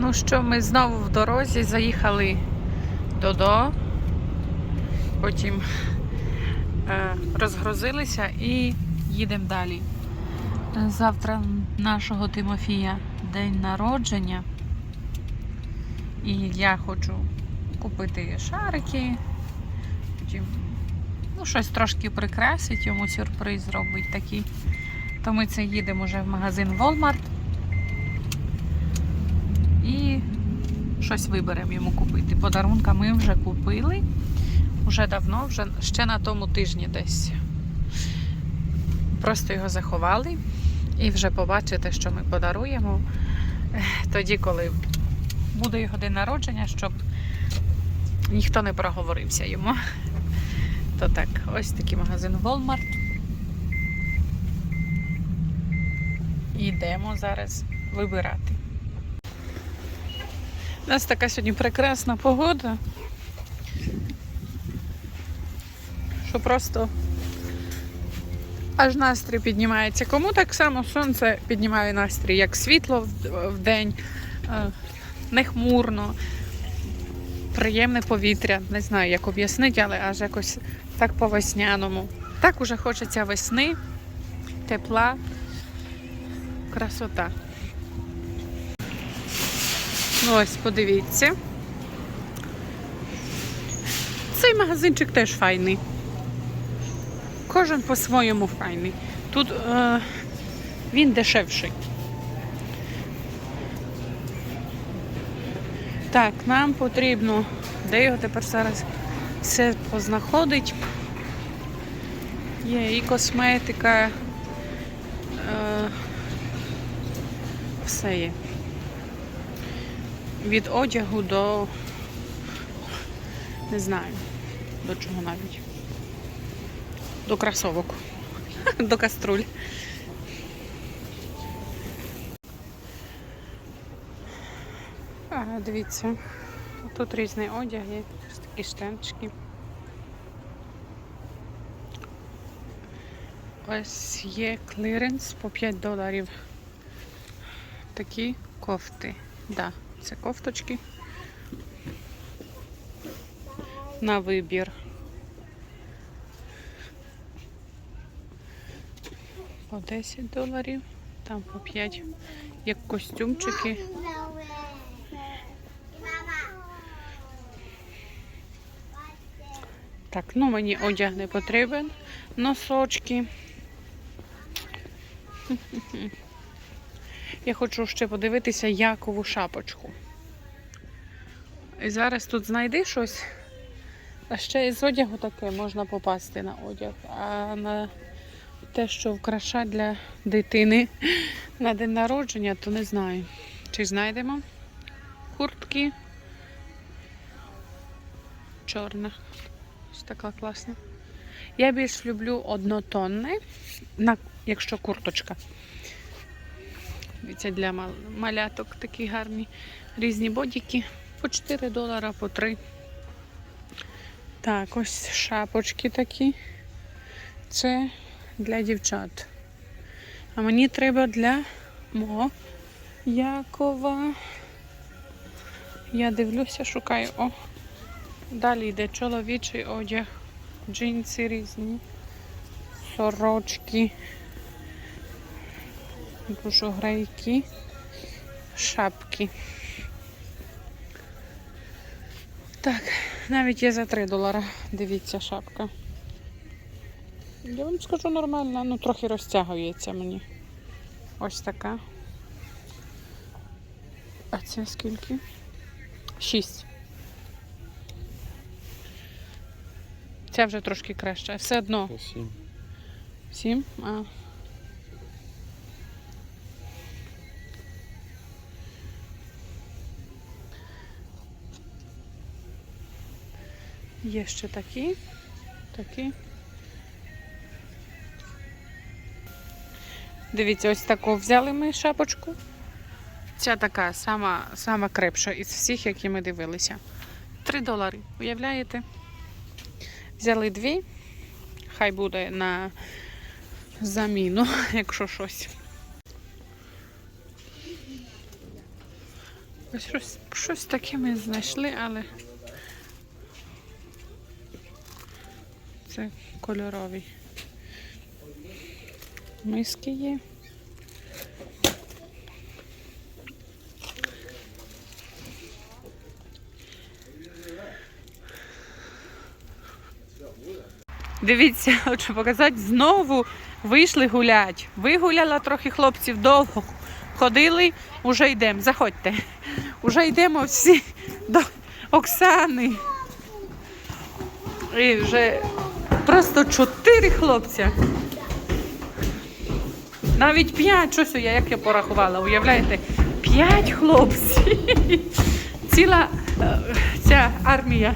Ну що, ми знову в дорозі заїхали додо, потім е, розгрузилися і їдемо далі. Завтра нашого Тимофія день народження. І я хочу купити шарики, потім ну, щось трошки прикрасить, йому сюрприз зробить такий. То ми це їдемо вже в магазин Walmart і щось виберемо йому купити. Подарунка ми вже купили. Вже давно, вже ще на тому тижні десь. Просто його заховали і вже побачите, що ми подаруємо е, тоді, коли буде його день народження, щоб ніхто не проговорився йому. То так, ось такий магазин Walmart. Йдемо зараз вибирати. У нас така сьогодні прекрасна погода. Що просто аж настрій піднімається. Кому так само сонце піднімає настрій, як світло в- день, е, не хмурно, приємне повітря. Не знаю, як об'яснити, але аж якось так по весняному. Так уже хочеться весни, тепла, красота. Ось, подивіться. Цей магазинчик теж файний. Кожен по-своєму файний. Тут е, він дешевший. Так, нам потрібно, де його тепер зараз все познаходить. Є і косметика. Е, все є. Від одягу до не знаю, до чого навіть. До кросовок. До каструль. Ага, дивіться. Тут різний одяг є, такі штанчики. Ось є кліренс по 5 доларів. Такі кофти. Да, це кофточки. На вибір. По 10 доларів, там по 5. Як костюмчики. Так, ну мені одяг не потрібен. Носочки. Я хочу ще подивитися якову шапочку. І зараз тут знайди щось. А ще із одягу таке можна попасти на одяг. А на те, що вкраша для дитини на день народження, то не знаю. Чи знайдемо куртки. Чорна. Ось така класна. Я більш люблю однотонне, якщо курточка. Дивіться, для маляток такі гарні різні бодіки. По 4 долара, по 3. Так, ось шапочки такі. Це для дівчат. А мені треба для мого Якова. Я дивлюся, шукаю. О, далі йде чоловічий одяг, джинси різні, сорочки, душогрейки, шапки. Так, навіть є за 3 долара. Дивіться, шапка. Я вам скажу нормально, ну трохи розтягується мені. Ось така. А це скільки? Шість. Ця вже трошки краще. Все одно. Сім. Сім? А. Є ще такі. Такі. Дивіться, ось таку взяли ми шапочку. Ця така сама, сама крепша із всіх, які ми дивилися. Три долари. Уявляєте? Взяли дві. Хай буде на заміну, якщо щось. Ось щось, щось таке ми знайшли, але це кольорові. Миски є. Дивіться, хочу показати, знову вийшли гулять. Вигуляла трохи хлопців довго. Ходили, уже йдемо. Заходьте. Уже йдемо всі до Оксани. І вже просто чотири хлопця. Навіть п'ять, щось я, як я порахувала, уявляєте? П'ять хлопців. Ціла е, ця армія